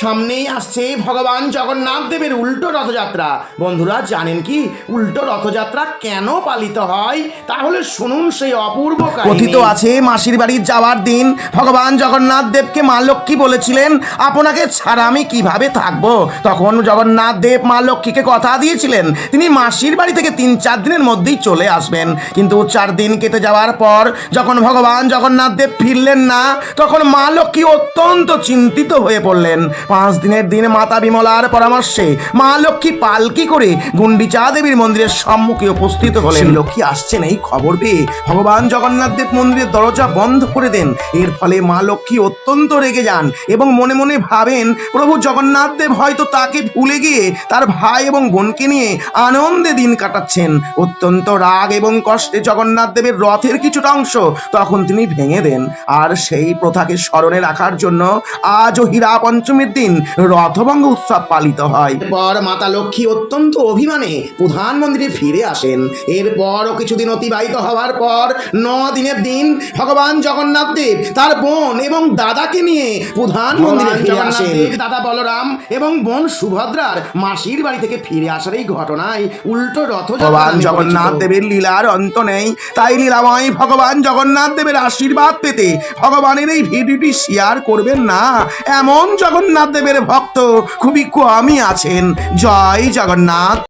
সামনেই আসছে ভগবান জগন্নাথ দেবের উল্টো রথযাত্রা। বন্ধুরা, জানেন কি? উল্টো রথযাত্রা কেন পালিত হয়? তাহলে শুনুন সেই অপূর্ব কথিত আছে, মাসির বাড়ি যাওয়ার দিন ভগবান জগন্নাথ দেবকে মা লক্ষ্মী বলেছিলেন, আপনাকে ছাড়া আমি কীভাবে থাকব? তখন জগন্নাথ দেব মা লক্ষ্মীকে কথা দিয়েছিলেন। তিনি মাসির বাড়ি থেকে তিন চার দিনের মধ্যেই চলে আসবেন। কিন্তু চার দিন কেটে যাওয়ার পর যখন ভগবান জগন্নাথ দেব ফিরলেন না, তখন মা লক্ষ্মী অত্যন্ত চিন্তিত হয়ে পড়লেন। পাঁচ দিনের দিন মাতা বিমলার পরামর্শে মা লক্ষ্মী পালকি করে গুন্ডিচা দেবীর মন্দিরের সম্মুখে উপস্থিত হলেন। লক্ষ্মী আসছেন এই খবর পেয়ে ভগবান জগন্নাথ দেব মন্দিরের দরজা বন্ধ করে দেন। এর ফলে মা লক্ষ্মী অত্যন্ত রেগে যান এবং মনে মনে ভাবেন, প্রভু জগন্নাথ দেব হয়তো তাকে ভুলে গিয়ে তার ভাই এবং বোনকে নিয়ে আনন্দে দিন কাটাচ্ছেন। অত্যন্ত রাগ এবং কষ্টে জগন্নাথ দেবের রথের কিছুটা অংশ তখন তিনি ভেঙে দেন। আর সেই প্রথাকে স্মরণে রাখার জন্য আজও হীরা পঞ্চমীর দিন রথভঙ্গ উৎসব পালিত হয়। এরপর মাতা লক্ষ্মী অত্যন্ত অভিমানে প্রধান মন্দিরে ফিরে আসেন। এরপরও কিছুদিন অতিবাহিত হওয়ার পর ন দিনের দিন ভগবান জগন্নাথ দেব তার বোন এবং দাদাকে নিয়ে প্রধান মন্দিরে ফিরে আসেন। দাদা বলরাম এবং বোন সুভদ্রার মাসির বাড়ি থেকে ফিরে আসার এই ঘটনায় উল্টো রথ ভগবান জগন্নাথ দেবের লীলার অন্ত নেই। তাই লীলাময় ভগবান জগন্নাথ দেবের আশীর্বাদ পেতে ভগবানের এই ভিডিওটি শেয়ার করবেন না। এমন জগন্নাথ দেবের ভক্ত খুবই কমই আছেন। জয় জগন্নাথ।